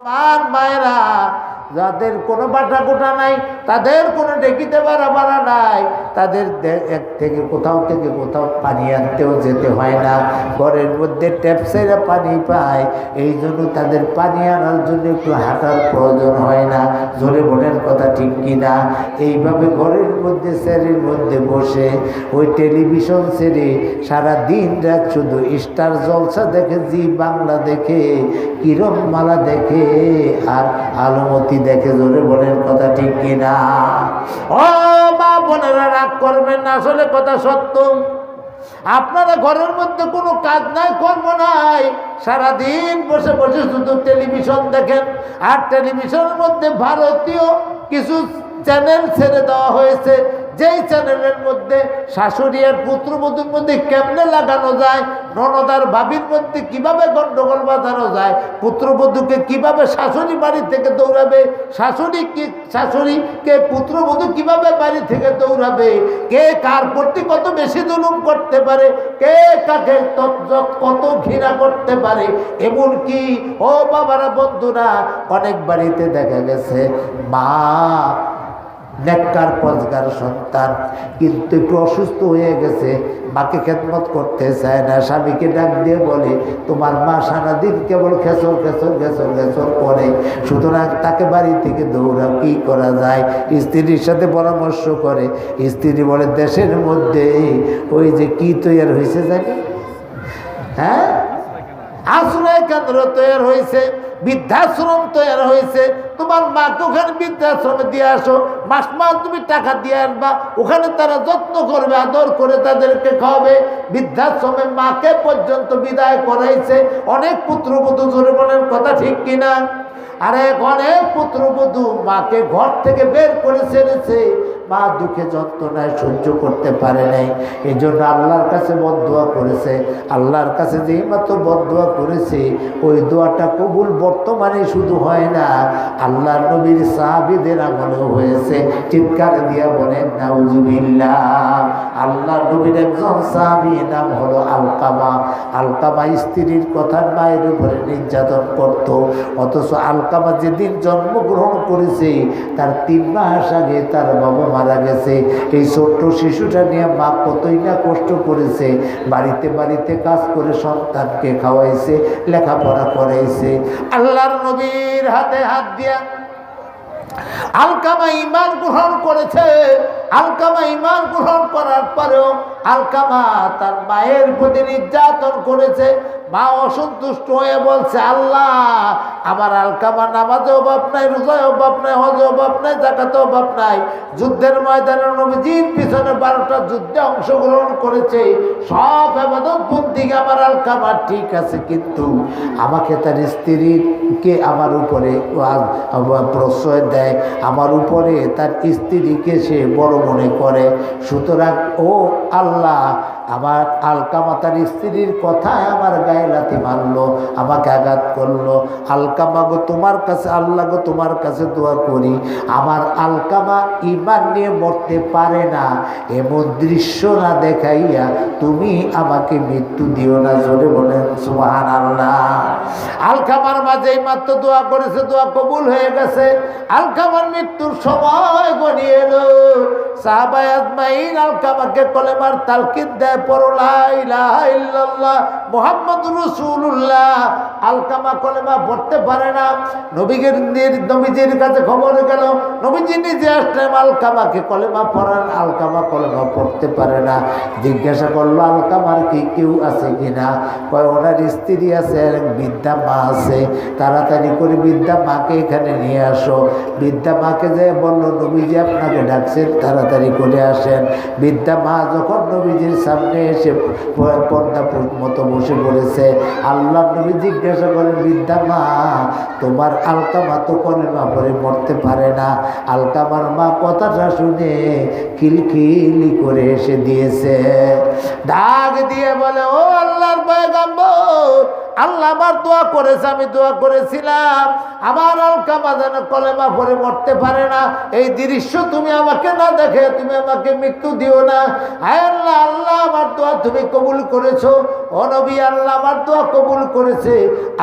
আমার মায়েরা, যাদের কোনো বাটা কোটা নাই, তাদের কোনো ডেকিতে পারা বাড়া নাই, তাদের এক থেকে কোথাও থেকে কোথাও পানি আনতেও যেতে হয় না। ঘরের মধ্যে ট্যাপসেরা পানি পায়, এই জন্য তাদের পানি আনার জন্য একটু হাঁটার প্রয়োজন হয় না। জোরে বোনের কথা ঠিক কিনা? এইভাবে ঘরের মধ্যে স্যারের মধ্যে বসে, ওই টেলিভিশন সেরে সারা দিন রাত শুধু স্টার জলসা দেখে, জি বাংলা দেখে কিরণ মালা দেখে আর আলমতি দেখে জোরে বোনের কথা ঠিক কিনা? ও মা বোনেরা, রাগ করবেন না, আসলে কথা সত্য। আপনারা ঘরের মধ্যে কোনো কাজ নাই, কর্ম নাই। সারাদিন বসে বসে শুধু টেলিভিশন দেখেন। আর টেলিভিশনের মধ্যে ভারতীয় কিছু চ্যানেল ছেড়ে দেওয়া হয়েছে। যেই চ্যানেলের মধ্যে শাশুড়ি আর পুত্রবধূর মধ্যে কেমনে লাগানো যায়, ননদার ভাবির মধ্যে কীভাবে গন্ডগোল বাঁধানো যায় পুত্রবধূকে কীভাবে শাশুড়ি বাড়ি থেকে দৌড়াবে, শাশুড়ি কি শাশুড়িকে পুত্রবধূ কীভাবে বাড়ি থেকে দৌড়াবে, কে কার প্রতি কত বেশি জুলুম করতে পারে, কে কাকে কত ঘৃণা করতে পারে, এমনকি, ও বাবারা বন্ধুরা, অনেক বাড়িতে দেখা গেছে, মা নেককার, পজগার সন্তান। কিন্তু একটু অসুস্থ হয়ে গেছে, মাকে খেদমত করতে চায় না। স্বামীকে ডাক দিয়ে বলে, তোমার মা সারাদিন কেবল খেসর খেসর খেসর খেসর করে। সুতরাং তাকে বাড়ি থেকে দৌড়াও, কী করা যায়? স্ত্রীর সাথে পরামর্শ করে। স্ত্রী বলে, দেশের মধ্যে ওই যে কি তৈরি হয়েছে জানি? হ্যাঁ? আশ্রয় কেন্দ্র তৈরি হয়েছে, বৃদ্ধাশ্রম তৈরি হয়েছে। তোমার মাকে ওখানে বৃদ্ধাশ্রমে দিয়ে আসো? মাস মাস তুমি টাকা দিয়ে আনবা, ওখানে তারা যত্ন করবে, আদর করে তাদেরকে খাওয়াবে। বৃদ্ধাশ্রমে মাকে পর্যন্ত বিদায় করাইছে। অনেক পুত্রবধূ জোরে বলেন কথা ঠিক কিনা? আর অনেক পুত্রবধূ মাকে ঘর থেকে বের করে ছেড়েছে। মা দুঃখে যন্ত্রণায় সহ্য করতে পারে নাই। এই জন্য আল্লাহর কাছে বদুয়া করেছে। আল্লাহর কাছে যেই মাত্র বদুয়া করেছে, ওই দোয়াটা কবুল বর্তমানে শুধু হয় না আল্লাহ নবীর সাহাবিদের আমলেও হয়েছে। চিৎকার দিয়া বলেন না নাউজুবিল্লা আল্লাহর নবীর একজন সাহাবি, নাম হলো আলকামা। আলকামা স্ত্রীর কথা মায়ের উপরে নির্যাতন করত। অথচ আলকামা যেদিন জন্মগ্রহণ করেছে, তার তিন মাস আগে তার বাবা মারা গেছে। এই ছোট্ট শিশুটা নিয়ে মা কতই না কষ্ট করেছে। বাড়িতে বাড়িতে কাজ করে সন্তানকে খাওয়াইছে, লেখাপড়া করাইছে। আল্লাহর নবীর হাতে হাত দিয়া আলকামা ইমান গ্রহণ করেছে। আলকামা ইমান গ্রহণ করার পরেও আলকামা তার মায়ের প্রতি নির্যাতন করেছে। মা অসন্তুষ্ট হয়ে বলছে, আল্লাহ, আমার আলকামা নামাজে অভাব নাই রোজায় অভাব নাই হজে অভাব নাই জাকাতে অভাব নাই। যুদ্ধের ময়দানে নবীজির পিছনে বারোটা যুদ্ধে অংশগ্রহণ করেছে। সব এবাদত বন্দিকে আমার আলকামা, ঠিক আছে, কিন্তু আমাকে তার স্ত্রীকে আমার উপরে প্রশ্রয় দেয়। আমার উপরে তার স্ত্রীকে সে বড় মনে করে। সুতরাং, ও আল্লাহ, আমার আলকামা তার স্ত্রীর কথায় আমার গায়ে লাথি মারলো, আমাকে আঘাত করল। আলকামা গো, তোমার কাছে, আল্লাহ গো, তোমার কাছে দোয়া করি। আমার আলকামা ইমান নিয়ে মরতে পারে না। এমন দৃশ্য না দেখাইয়া তুমি আমাকে মৃত্যু দিও না, জোরে বলেন সুহান আল্লাহ আলকামার মাঝে মাত্র দোয়া করেছে, দোয়া কবুল হয়ে গেছে। আলকামার মৃত্যুর সময় গনিয়ে এলো। সাহাবাই আলকামাকে কলেমার তালকিদ দেয় ইল্লাল্লাহ মোহাম্মদ রসুল্লাহ আলকামা কলেমা পড়তে পারে না। নবীগের নির- নবীজির কাছে খবর গেল, নবীজি নিজে আসলেন আলকামাকে কলেমা পড়ান আলকামা কলেমা পড়তে পারে না। জিজ্ঞাসা করল আলকামার কি কেউ আছে কিনা? কয়, ওনার স্ত্রী আছে এক বৃদ্ধা মা আছে, তাড়াতাড়ি করে বৃদ্ধা মাকে এখানে নিয়ে আসো। বৃদ্ধা মাকে যে বলল, নবীজি আপনাকে ডাকছেন, তাড়াতাড়ি করে আসেন। বৃদ্ধা মা যখন নবীজির সামনে এসে পর্দা মতো বসে পড়েছে, আল্লাহ নবী জিজ্ঞাসা করেন বৃদ্ধা মা, তোমার আলকামা তো কলেমা পরে মরতে পারে না। আলকামার মা কথাটা শুনে কিলকিলি করে এসে দিয়েছে। ডাক দিয়ে বলে, ও আল্লাহর পয়গাম্বর। আল্লাহ আমার দোয়া করেছে, আমি দোয়া করেছিলাম। আমার আলকামা যেন কলেমা পরে মরতে পারে না। এই দৃশ্য তুমি আমাকে না দেখে তুমি আমাকে মৃত্যু দিও না। আয় আল্লাহ আল্লাহ আমার দোয়া তুমি কবুল করেছ। অনবী আল্লাহ আমার দোয়া কবুল করেছে।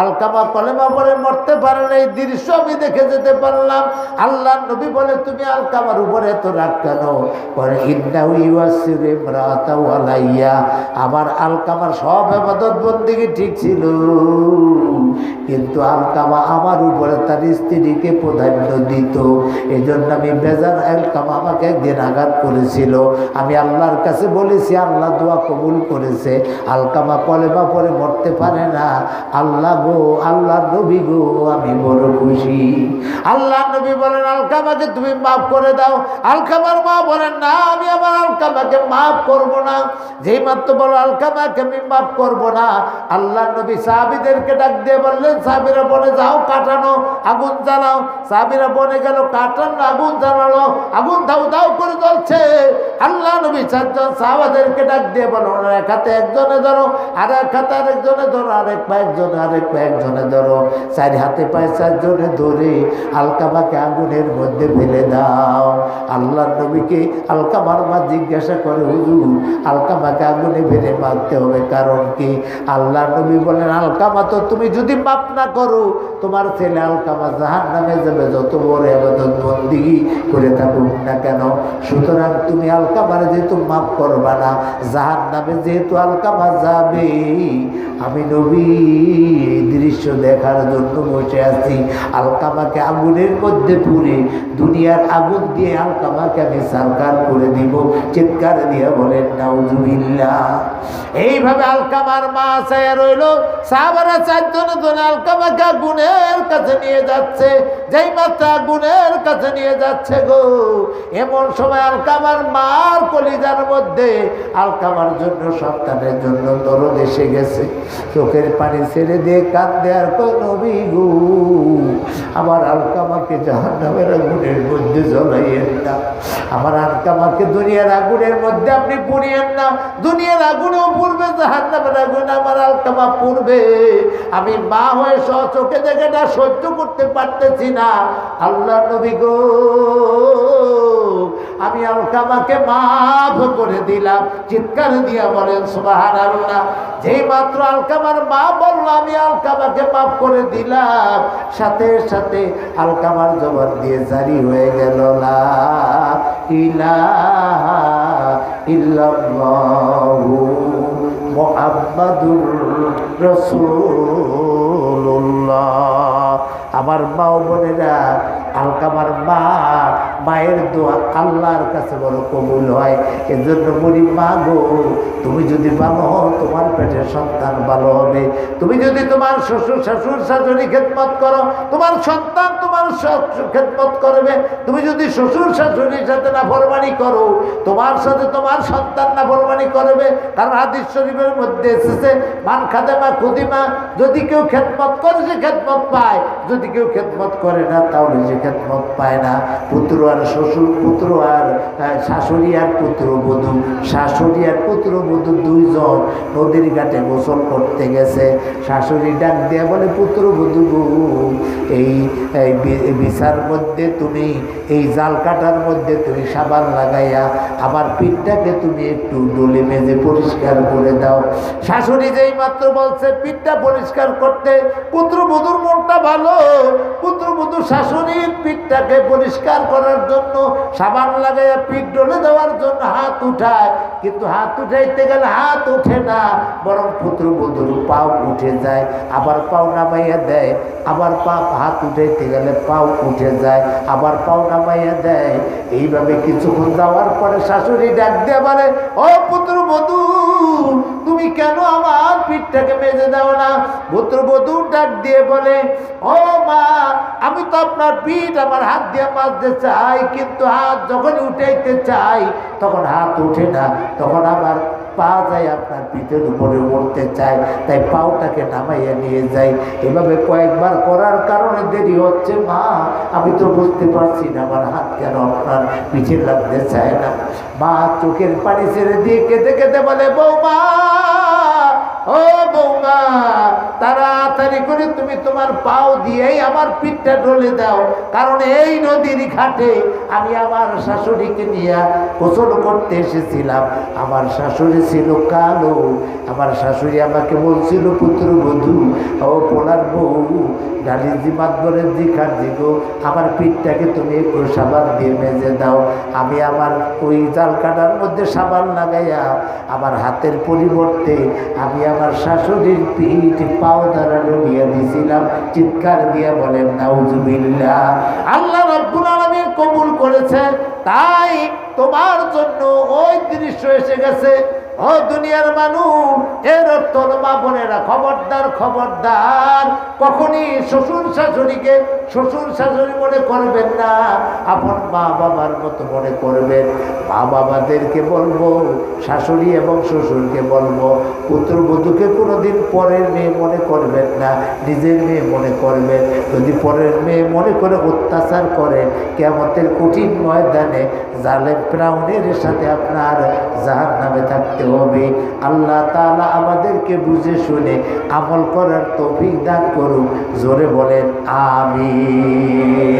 আলকামা কলেমা পরে মরতে পারে না, এই দৃশ্য আমি দেখে যেতে পারলাম। আল্লাহ নবী বলে, তুমি আলকামার উপরে এত রাগ কেন? পরে ইন্দাউ ইউয়াসির ইমরাতাও আলাইয়া। আমার আলকামার সব আবাদত বন্দিকে ঠিক ছিল। কিন্তু আলকামা আমার উপরে তার স্ত্রীকে প্রাধান্য দিত। এই জন্য আমি বেজার আলকামা আমাকে একদিন আঘাত করেছিল। আমি আল্লাহর কাছে বলেছি, আল্লাহ দোয়া কবুল করেছে। আলকামা কলেমা পরে মরতে পারে না। আল্লাহ গো, আল্লাহ নবী গো, আমি বড় খুশি। আল্লাহ নবী বলেন, আলকামাকে তুমি মাফ করে দাও। আলকামার মা বলেন, না, আমি আমার আলকামাকে মাফ করব না। যেই মাত্র বলো, আলকামাকে আমি মাফ করব না। আল্লাহ নবী সাহাবিদেরকে ডাক দিয়ে বললেন, সাহাবিরা বনে যাও, কাটানো আগুন জ্বালাও। সাহাবিরা বনে গেল, কাটানো আগুন জ্বালালো, আগুন দাও দাও করে জ্বলছে। আল্লাহ চারজন সাহাবাদেরকে ডাক দিয়ে বলো এক হাতে একজনে ধরো, আর এক হাতে আরেকজনে ধরো আরেক পা একজনে আরেক পা একজনে ধরো। চারি হাতে পায়ে চারজনে ধরে আলকামাকে আগুনের মধ্যে ফেলে দাও। আল্লাহ নবীকে আলকামার মা জিজ্ঞাসা করে, হুজুর, আলকামাকে আগুনে ফেলে মারতে হবে কারণ কি? আল্লাহ নবী বলেন, আলকামা তো তুমি যদি মাপ না করো, তোমার ছেলে আলকামা জাহান নামে যাবে, যত বড় আবাদত বন্দি করে থাকুক না কেন? সুতরাং তুমি আলকামারে যেহেতু মাফ করবা না। জাহান নামে যেহেতু আলকামা যাবে আমি নবী দৃশ্য দেখার জন্য বসে আছি। আলকামাকে আগুনের মধ্যে পুরে দুনিয়ার আগুন দিয়ে আলকামাকে আমি সরকার করে দিব। চিৎকার দিয়ে বলেন, নাউজুবিল্লাহ। এইভাবে আলকামার মা চায় রইল। সাহাবারা চারজন জন আলকামাকে আগুনের কাছে নিয়ে যাচ্ছে। যেই মাত্র আগুনের কাছে নিয়ে যাচ্ছে গো, এমন সময় আলকামার মার কলিজার মধ্যে আলকামার জন্য, সন্তানের জন্য দরদ এসে গেছে। চোখের পানি ছেড়ে দিয়ে কান্দে আর কই নবী গো। আমার আলকামাকে জাহান নামের আগুনের মধ্যে জ্বলাইয়েন না। আমার আলকামাকে দুনিয়ার আগুনের মধ্যে আপনি পুড়িয়েন না। দুনিয়ার আগুনেও পূর্বে জাহান নামের আগুন আমার আলকামা পূর্বে আমি মা হয়ে সহ চোখে দেখে না সহ্য করতে পারতেছি না। আল্লাহ নবী গো আমি আলকামাকে মাফ করে দিলাম। চিৎকার দিয়া বলেন সুবাহান আল্লাহ যেই মাত্র আলকামার মা বলল, আমি আলকামাকে মাফ করে দিলাম। সাথে সাথে আলকামার জবান দিয়ে জারি হয়ে গেল, লা ইলাহা ইল্লাল্লাহু মুহাম্মাদুর রাসূলুল্লাহ। আমার মা বোনেরা, আলকামার মা মায়ের দোয়া আল্লাহর কাছে বড় কবুল হয়। এজন্য বলি, মা গো, তুমি যদি ভালো হও, তোমার পেটের সন্তান ভালো হবে। তুমি যদি তোমার শ্বশুর শাশুর শাশুড়ি খেদমত করো, তোমার সন্তান তোমার খেদমত করবে। তুমি যদি শ্বশুর, শাশুড়ির সাথে না নাফরমানি করো, তোমার সাথে তোমার সন্তান না নাফরমানি করবে। কারণ হাদিস শরীফের মধ্যে এসেছে, মান খাদেমা খুদিমা, যদি কেউ খেদমত করে, সে খেদমত পায়। যদি কেউ খেদমত করে না, তাহলে সে খেদমত পায় না। পুত্র আর শ্বশুর পুত্র আর শাশুড়ি আর পুত্র বধূ। শাশুড়ি আর পুত্র বধূ দুইজন নদীর ঘাটে গোসল করতে গেছে। শাশুড়ি ডাক দিয়ে বলে, পুত্র বধূ এই এই বি- বিছার মধ্যে তুমি, এই জাল কাটার মধ্যে তুমি সাবান লাগাইয়া আমার পিঠটাকে তুমি একটু ডলে মেজে পরিষ্কার করে দাও। শাশুড়ি যেই মাত্র বলছে, পিঠটা পরিষ্কার করতে পুত্রবধূর মনটা ভালো, পুত্র পুত্রবধূ শাশুড়ির পিঠটাকে পরিষ্কার করার জন্য সাবান দেওয়ার জন্য হাত উঠায়। কিন্তু হাত উঠাইতে গেলে হাত ওঠে না, বরং পুত্রবধূর পাও উঠে যায়, আবার পাও নামাইয়া দেয়, আবার পা হাত উঠাইতে গেলে পাও উঠে যায়, আবার পাও নামাইয়া দেয়। এইভাবে কিছুক্ষণ যাওয়ার পরে শাশুড়ি ডাক দিয়ে বলে, ও পুত্রবধূ তুমি কেন আমার পিঠটাকে মেজে দাও না? পুত্রবধূ ডাক দিয়ে বলে, ও মা, আমি তো আপনার পিঠ, আমার হাত দিয়ে মাজতে চাই, কিন্তু হাত যখন উঠাইতে চাই, তখন হাত উঠে না। তখন আমার পা যায় আপনার পিঠের উপরে উঠতে চায়, তাই পাওটাকে নামাইয়া নিয়ে যাই। এভাবে কয়েকবার করার কারণে দেরি হচ্ছে, মা। আমি তো বুঝতে পারছি না আমার হাত কেন আপনার পিঠে লাগতে চায় না। মা চোখের পানি ছেড়ে দিয়ে কেঁদে কেঁদে বলে, বৌমা তুমি তোমার পাও দিয়েই আমার পিঠটা ডলে দাও। কারণ এই নদীর ঘাটে আমি আমার শাশুড়িকে নিয়ে গোসল করতে এসেছিলাম। আমার শাশুড়ি ছিল কালো। আমার শাশুড়ি আমাকে বলছিল, পুত্র বধূ, ও পোলার বউ ডালির দি মাতবরের দি খার দিগো, আমার পিঠটাকে তুমি একটু সাবান দিয়ে মেজে দাও। আমি আমার ওই জাল কাটার মধ্যে সাবান লাগাইয়া আমার হাতের পরিবর্তে আমি আমার শাশুড়ির পিঠ পাও দ্বারা ডলিয়ে দিয়েছিলাম চিৎকার দিয়ে বলেন নাউজুবিল্লাহ। আল্লাহ রব্বুল আলমী কবুল করেছে তাই তোমার জন্য ওই দৃশ্য এসে গেছে। ও দুনিয়ার মানুষ, এর হলো মা বোনেরা, খবরদার খবরদার। কখনই শ্বশুর শাশুড়িকে শ্বশুর শাশুড়ি মনে করবেন না, আপন মা বাবার মতো মনে করবেন। মা বাবাদেরকে বলব, শাশুড়ি এবং শ্বশুরকে বলব পুত্রবধূকে কোনোদিন পরের মেয়ে মনে করবেন না, নিজের মেয়ে মনে করবেন। যদি পরের মেয়ে মনে করে অত্যাচার করেন কেমতের কঠিন ময়দানে জালেম প্রাউনের সাথে আপনার জাহান নামে থাকতে হবে। আল্লাহ তালা আমাদেরকে বুঝে শুনে আমল করার তৌফিক দান করুন জোরে বলেন আমি